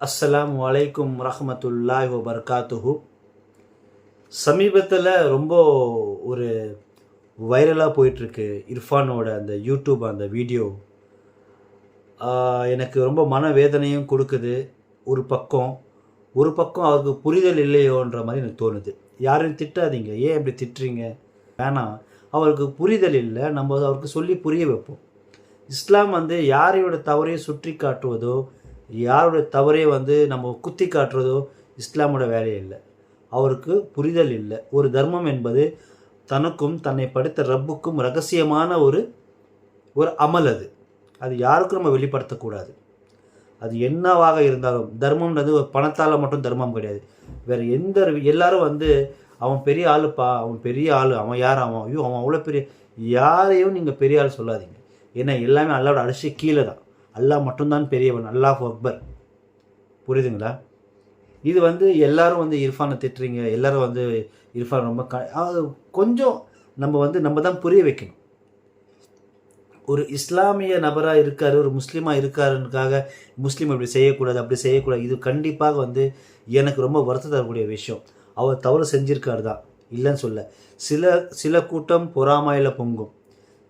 அஸ்லாம் வலைக்கும் ரஹமத்துல்லாஹ் வபர்காத்துஹு. சமீபத்தில் ரொம்ப ஒரு வைரலாக போயிட்டுருக்கு இர்ஃபானோட அந்த யூடியூப் அந்த வீடியோ. எனக்கு ரொம்ப மனவேதனையும் கொடுக்குது. ஒரு பக்கம் ஒரு பக்கம் அவருக்கு புரிதல் இல்லையோன்ற மாதிரி எனக்கு தோணுது. யாரையும் திட்டாதீங்க. ஏன் இப்படி திட்டுறீங்க? வேணாம் அவருக்கு புரிதல் இல்லை. நம்ம அவருக்கு சொல்லி புரிய வைப்போம். இஸ்லாம் வந்து யாரையோட தவறையும் சுற்றி காட்டுவதோ யாருடைய தவறே வந்து நம்ம குத்தி காட்டுறதோ இஸ்லாமோட வேலை இல்லை. அவருக்கு புரிதல் இல்லை. ஒரு தர்மம் என்பது தனக்கும் தன்னை படைத்த ரப்புக்கும் ரகசியமான ஒரு ஒரு அமல் அது. அது யாருக்கும் நம்ம வெளிப்படுத்தக்கூடாது அது என்னவாக இருந்தாலும் தர்மம்ன்றது ஒரு பணத்தால் மட்டும் தர்மம் கிடையாது. வேறு எந்த எல்லாரும் வந்து அவன் பெரிய ஆளுப்பா அவன் பெரிய ஆள் அவன் யார் அவன் ஐயோ அவன் அவ்வளோ பெரிய யாரையும் நீங்கள் பெரிய ஆள் சொல்லாதீங்க. ஏன்னா எல்லாமே அல்லாவோட அரிசி கீழே தான். அல்லாஹ் மட்டும்தான் பெரியவன் அல்லாஹ் அக்பர். புரியுதுங்களா? இது வந்து எல்லாரும் வந்து இர்ஃபானை திட்டுறீங்க எல்லாரும் வந்து இரஃபான் ரொம்ப க கொஞ்சம் நம்ம வந்து நம்ம தான் புரிய வைக்கணும். ஒரு இஸ்லாமிய நபராக இருக்கார் ஒரு முஸ்லீமாக இருக்காருன்றக்காக முஸ்லீம் அப்படி செய்யக்கூடாது அப்படி செய்யக்கூடாது இது கண்டிப்பாக வந்து எனக்கு ரொம்ப வருத்த தரக்கூடிய விஷயம். அவர் தவறு செஞ்சிருக்காரு தான். இல்லைன்னு சொல்ல. சில சில கூட்டம் பொறாமையில் பொங்கும்.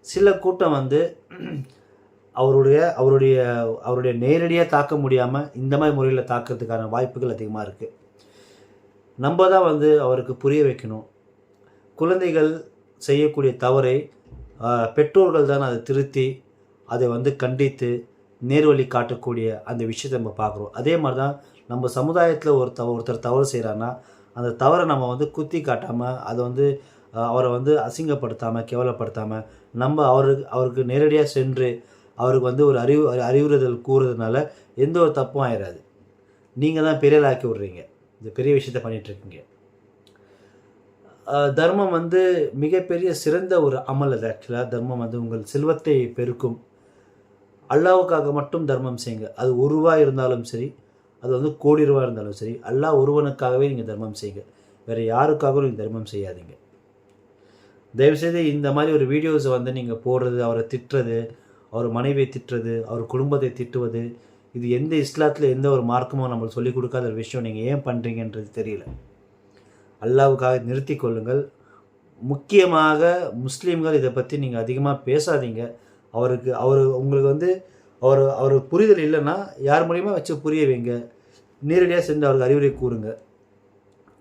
சில கூட்டம் வந்து அவருடைய அவருடைய அவருடைய நேரடியாக தாக்க முடியாமல் இந்த மாதிரி முறையில் தாக்கிறதுக்கான வாய்ப்புகள் அதிகமாக இருக்குது நம்ம தான் வந்து அவருக்கு புரிய வைக்கணும். குழந்தைகள் செய்யக்கூடிய தவறை பெற்றோர்கள் தான் அதை திருத்தி அதை வந்து கண்டித்து நேர்வழி காட்டக்கூடிய அந்த விஷயத்தை நம்ம பார்க்குறோம். அதே மாதிரி தான் நம்ம சமுதாயத்தில் ஒரு தவ ஒருத்தர் தவறு செய்கிறான்னா அந்த தவறை நம்ம வந்து குத்தி காட்டாமல் அதை வந்து அவரை வந்து அசிங்கப்படுத்தாமல் கேவலப்படுத்தாமல் நம்ம அவருக்கு அவருக்கு நேரடியாக சென்று அவருக்கு வந்து ஒரு அறிவு அறிவுறுதல் கூறுறதுனால எந்த ஒரு தப்பும் ஆயிடாது நீங்கள் தான் பெரிய ஆக்கி விட்றீங்க. இந்த பெரிய விஷயத்த பண்ணிகிட்ருக்கீங்க தர்மம் வந்து மிகப்பெரிய சிறந்த ஒரு அமல் அது ஆக்சுவலாக தர்மம் வந்து உங்கள் செல்வத்தை பெருக்கும். அல்லாவுக்காக மட்டும் தர்மம் செய்யுங்க. அது ஒரு இருந்தாலும் சரி அது வந்து கோடி ரூபா இருந்தாலும் சரி அல்லாஹ் ஒருவனுக்காகவே நீங்கள் தர்மம் செய்யுங்க. வேறு யாருக்காகவும் நீங்கள் தர்மம் செய்யாதீங்க. தயவுசெய்து இந்த மாதிரி ஒரு வீடியோஸை வந்து நீங்கள் போடுறது அவரை திட்டுறது அவர் மனைவியை திட்டுறது அவர் குடும்பத்தை திட்டுவது இது எந்த இஸ்லாத்தில் எந்த ஒரு மார்க்கமும் நம்மளுக்கு சொல்லிக் கொடுக்காத ஒரு விஷயம். நீங்கள் ஏன் பண்ணுறீங்கன்றது தெரியல. அல்லாவுக்காக நிறுத்தி கொள்ளுங்கள். முக்கியமாக முஸ்லீம்கள் இதை பற்றி நீங்கள் அதிகமாக பேசாதீங்க. அவருக்கு அவர் உங்களுக்கு வந்து அவர் அவர் புரிதல் இல்லைன்னா யார் மூலியமாக வச்சு புரிய வைங்க. நேரடியாக சென்று அவருக்கு அறிவுரை கூறுங்க.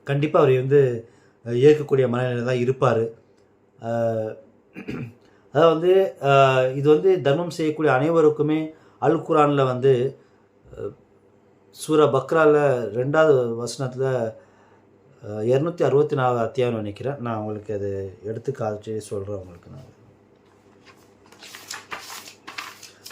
கண்டிப்பாக அவர் வந்து ஏற்கக்கூடிய மனநிலை தான் இருப்பார். அதாவது வந்து இது வந்து தர்மம் செய்யக்கூடிய அனைவருக்குமே அல் குரானில் வந்து சூர சூரா பக்ராவில் ரெண்டாவது வசனத்தில் இரநூத்தி அறுபத்தி நாலு அத்தியாயம் நினைக்கிறேன். நான் உங்களுக்கு அது எடுத்து காய்ச்சி சொல்கிறேன் உங்களுக்கு நான்.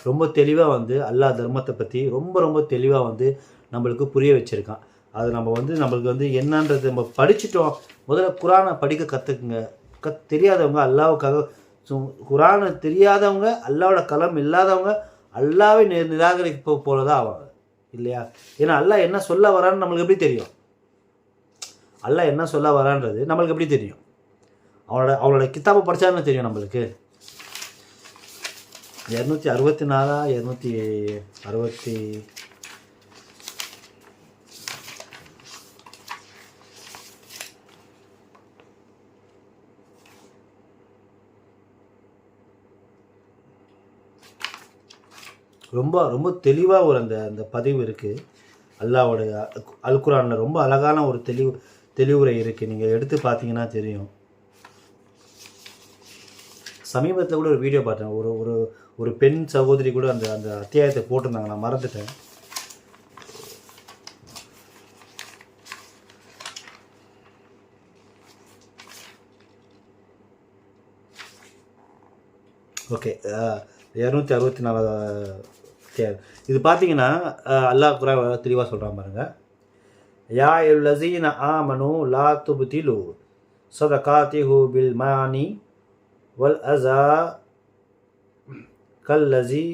ரொம்ப தெளிவாக வந்து அல்லாஹ் தர்மத்தை பற்றி ரொம்ப ரொம்ப தெளிவாக வந்து நம்மளுக்கு புரிய வச்சுருக்கான். அது நம்ம வந்து நம்மளுக்கு வந்து என்னன்றது நம்ம படிச்சுட்டோம். முதல்ல குரானை படிக்க கற்றுக்குங்க கத் தெரியாதவங்க அல்லாவுக்காக ஸோ குரானை தெரியாதவங்க அல்லாவோட களம் இல்லாதவங்க அல்லாவை நி நிராகரிப்ப போல தான் ஆவாங்க. இல்லையா? ஏன்னா அல்லாஹ் என்ன சொல்ல வரான்னு நம்மளுக்கு எப்படி தெரியும்? அல்லாஹ் என்ன சொல்ல வரான்றது நம்மளுக்கு எப்படி தெரியும்? அவனோட அவனோட கித்தாப்பை படித்தான்னு தெரியும் நம்மளுக்கு. இரநூத்தி அறுபத்தி நாலா இரநூத்தி அறுபத்தி ரொம்ப ரொம்ப தெளிவாக ஒரு அந்த அந்த பதிவு இருக்குது அல்லாவோட அல்குரானில் ரொம்ப அழகான ஒரு தெளிவு தெளிவுரை இருக்குது நீங்கள் எடுத்து பார்த்தீங்கன்னா தெரியும். சமீபத்தில் கூட ஒரு வீடியோ பார்த்தேன். ஒரு ஒரு ஒரு பெண் சகோதரி கூட அந்த அந்த அத்தியாயத்தை போட்டிருந்தாங்க. நான் மறந்துட்டேன். ஓகே இரநூத்தி அறுபத்தி நாலு சரி இது பார்த்தீங்கன்னா அல்லாஹ் குரா தெளிவாக சொல்கிறான் பாருங்க. யா லசீன மனு லா துபுதிலு சதகாத்திஹு பில் மானி வல் அசா கல்லசி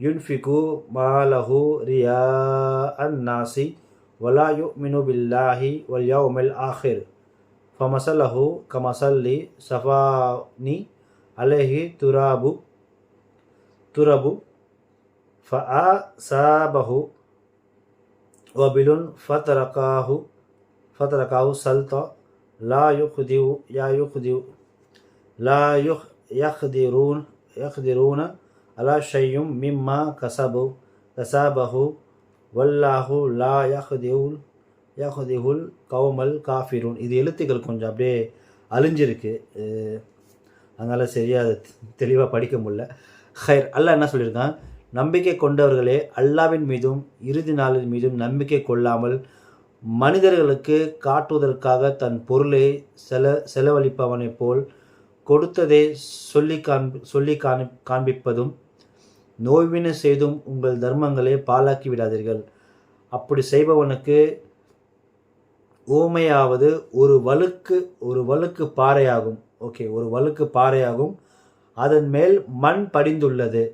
யுன்ஃபிகு மாலஹு ரியா அந்நாசி வலா யுமினு பில்லாஹி வல் யௌமில் ஆஹிர். ஃபமசலஹு கமசல்லி சஃபானி அலஹி துராபு துரபு ஃபஅசாபஹு வபிலுன் ஃபத்ரகாஹு ஃபத்ரகாஹு சல்தா லா யுஹ்திவு யா யுஹ்திவு லா யுஹ் யஹ்திரூன் யஹ்திரூன அலா ஷையும் மிம்மா கசபு கசாபஹு வல்லாஹு லா யஹ்திவுல் யஹ்திஹுல் கௌமல் காஃபிரூன் இது எழுத்துக்கள் கொஞ்சம் அப்படியே அழிஞ்சிருக்கு. அதனால் சரியாக அதை தெளிவாக படிக்க முடியல. ஹைர் அல்லாஹ் என்ன சொல்லியிருக்கான்? நம்பிக்கை கொண்டவர்களே அல்லாவின் மீதும் இறுதி நாளின் மீதும் நம்பிக்கை கொள்ளாமல் மனிதர்களுக்கு காட்டுவதற்காக தன் பொருளை செல செலவழிப்பவனைப் போல் கொடுத்ததை சொல்லி காண்பி சொல்லி காணி காண்பிப்பதும் நோய்வினை செய்தும் உங்கள் தர்மங்களை பாழாக்கி விடாதீர்கள். அப்படி செய்பவனுக்கு ஊமையாவது ஒரு வழுக்கு ஒரு வழுக்கு பாறையாகும். ஓகே ஒரு வழுக்கு பாறையாகும். அதன் மேல் மண் படிந்துள்ளது.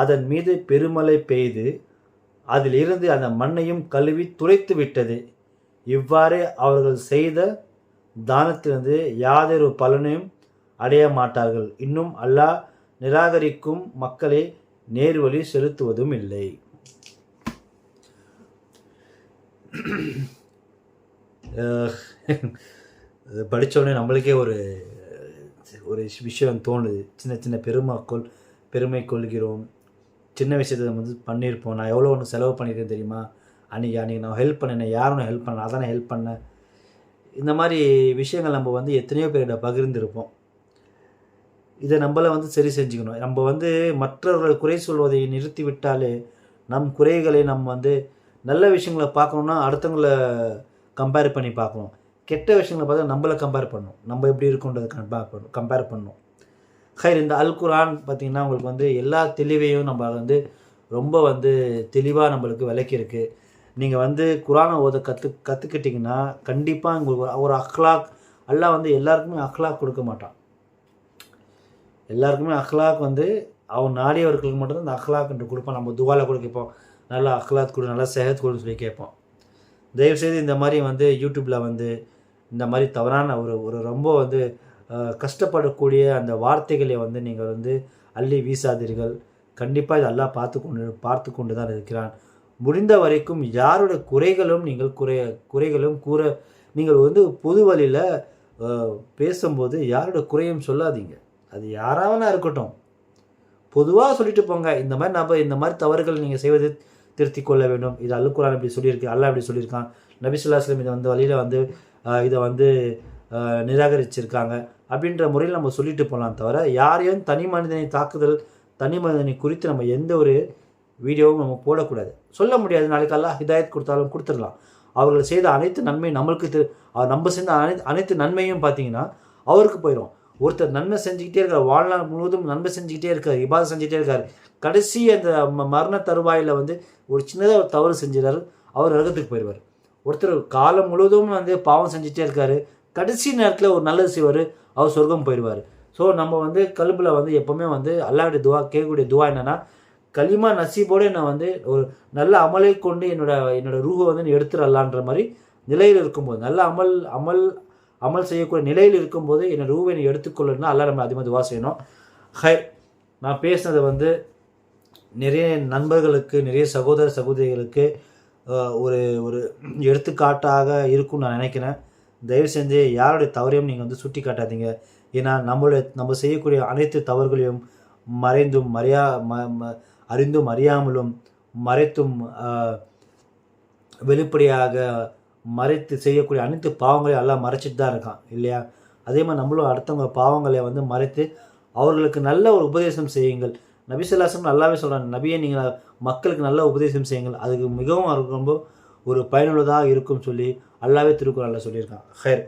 அதன் மீது பெருமழை பெய்து அதிலிருந்து அந்த மண்ணையும் கழுவி துளைத்து விட்டது. இவ்வாறே அவர்கள் செய்த தானத்திலிருந்து யாதொரு பலனையும் அடைய மாட்டார்கள். இன்னும் அல்லாஹ் நிராகரிக்கும் மக்களை நேர்வழி செலுத்துவதும் இல்லை. படித்தோடனே நம்மளுக்கே ஒரு ஒரு விஷயம் தோணுது. சின்ன சின்ன பெருமாக்கொள் பெருமை கொள்கிறோம். சின்ன விஷயத்தை வந்து பண்ணியிருப்போம். நான் எவ்வளோ ஒன்று செலவு பண்ணியிருக்கேன் தெரியுமா? அன்றைக்கி அன்றைக்கி நான் ஹெல்ப் பண்ணினேன் யாரும் ஹெல்ப் பண்ண அதான் ஹெல்ப் பண்ணேன். இந்த மாதிரி விஷயங்கள் நம்ம வந்து எத்தனையோ பேர்கிட்ட பகிர்ந்திருப்போம். இதை நம்மளை வந்து சரி செஞ்சுக்கணும். நம்ம வந்து மற்றவர்கள் குறை சொல்வதை நிறுத்தி விட்டாலே நம் குறைகளை நம்ம வந்து நல்ல விஷயங்களை பார்க்கணுன்னா அடுத்தவங்களை கம்பேர் பண்ணி பார்க்கணும். கெட்ட விஷயங்களை பார்த்தா நம்மளை கம்பேர் பண்ணணும். நம்ம எப்படி இருக்கோன்றதை கம்பேர் பண்ணணும் கம்பேர் பண்ணணும். ஹைர் இந்த அல் குரான் பார்த்திங்கன்னா உங்களுக்கு வந்து எல்லா தெளிவையும் நம்ம வந்து ரொம்ப வந்து தெளிவாக நம்மளுக்கு விளக்கியிருக்கு. நீங்கள் வந்து குரானை ஓத கற்று கற்றுக்கிட்டிங்கன்னா கண்டிப்பாக உங்களுக்கு ஒரு- ஒரு அஹ்லாக் அல்லாஹ் வந்து எல்லாருக்குமே அஹ்லாக் கொடுக்க மாட்டான். எல்லாருக்குமே அஹ்லாக் வந்து அவன் நாடியவர்களுக்கு மட்டும்தான் அந்த அஹ்லாக் என்று கொடுப்பான். நம்ம துவால கூட கேட்போம். நல்லா அஹ்லாத் கொடு நல்லா சேகத் கொடுன்னு சொல்லி கேட்போம். தயவுசெய்து இந்த மாதிரி வந்து யூடியூப்பில் வந்து இந்த மாதிரி தவறான ஒரு ஒரு ரொம்ப வந்து கஷ்டப்படக்கூடிய அந்த வார்த்தைகளை வந்து நீங்கள் வந்து அள்ளி வீசாதீர்கள். கண்டிப்பாக இது பார்த்து கொண்டு பார்த்து கொண்டு தான் இருக்கிறான். முடிந்த வரைக்கும் யாரோட குறைகளும் நீங்கள் குறை குறைகளும் கூற நீங்கள் வந்து பொது வழியில் பேசும்போது யாரோட குறையும் சொல்லாதீங்க. அது யாராவனா இருக்கட்டும். பொதுவாக சொல்லிட்டு போங்க. இந்த மாதிரி நம்ம இந்த மாதிரி தவறுகள் நீங்கள் செய்வது திருத்தி கொள்ள வேண்டும். இது அல்குரான் இப்படி சொல்லியிருக்கு அல்லாஹ் இப்படி சொல்லியிருக்கான். நபிசுல்லாஸ்லம் இதை வந்து வழியில் வந்து இதை வந்து நிராகரிச்சிருக்காங்க அப்படின்ற முறையில் நம்ம சொல்லிட்டு போகலாம் தவிர யாரையும் தனி மனிதனை தாக்குதல் தனி மனிதனை குறித்து நம்ம எந்த ஒரு வீடியோவும் நம்ம போடக்கூடாது. சொல்ல முடியாது. நாளைக்கு அல்லாஹ் ஹிதாயத் கொடுத்தாலும் கொடுத்துடலாம். அவர்கள் செய்த அனைத்து நன்மையும் நம்மளுக்கு தெ- அவர் நம்ம செய்த அனைத்து அனைத்து நன்மையும் பார்த்தீங்கன்னா அவருக்கு போயிடும் ஒருத்தர் நன்மை செஞ்சுக்கிட்டே இருக்கார் வாழ்நாள் முழுவதும் நன்மை செஞ்சுக்கிட்டே இருக்கார் இபாதம் செஞ்சுக்கிட்டே இருக்கார். கடைசி அந்த மரண தருவாயில் வந்து ஒரு சின்னதாக ஒரு தவறு செஞ்சிடாரு அவர் நரகத்துக்கு போயிடுவார். ஒருத்தர் காலம் முழுவதும் வந்து பாவம் செஞ்சுட்டே இருக்காரு. கடைசி நேரத்தில் ஒரு நல்லது செய்வார் அவர் சொர்க்கம் போயிடுவார் ஸோ நம்ம வந்து கல்பில் வந்து எப்போவுமே வந்து அல்லாவுடைய துவா கேட்கக்கூடிய துவா என்னென்னா களிமா நசீபோடு நான் வந்து ஒரு நல்ல அமலை கொண்டு என்னோட என்னோட ரூஹை வந்து நீ எடுத்துடலான்ற மாதிரி நிலையில் இருக்கும்போது நல்ல அமல் அமல் அமல் செய்யக்கூடிய நிலையில் இருக்கும்போது என்னோட ரூவை நீ எடுத்துக்கொள்ளணும்னா அல்லா நம்ம அதிகமாக துவா செய்யணும். ஹை நான் பேசினது வந்து நிறைய நண்பர்களுக்கு நிறைய சகோதர சகோதரிகளுக்கு ஒரு ஒரு எடுத்துக்காட்டாக இருக்கும்னு நான் நினைக்கிறேன். தயவு செஞ்சு யாருடைய தவறையும் நீங்கள் வந்து சுட்டி காட்டாதீங்க ஏன்னா நம்மளுடைய நம்ம செய்யக்கூடிய அனைத்து தவறுகளையும் மறைந்தும் மறையா ம ம- அறிந்தும் அறியாமலும் மறைத்தும் வெளிப்படையாக மறைத்து செய்யக்கூடிய அனைத்து பாவங்களையும் எல்லாம் மறைச்சிட்டு தான் இருக்கான் இல்லையா? அதே மாதிரி நம்மளும் அடுத்தவங்க பாவங்களை வந்து மறைத்து அவர்களுக்கு நல்ல ஒரு உபதேசம் செய்யுங்கள். நபிசல்லாசம் நல்லாவே சொல்கிறாங்க நபியை நீங்கள் மக்களுக்கு நல்ல உபதேசம் செய்யுங்கள். அதுக்கு மிகவும் ரொம்ப ஒரு பயனுள்ளதாக இருக்கும் சொல்லி அல்லாவே திருக்குறளில் சொல்லியிருக்கான். ஹைர்.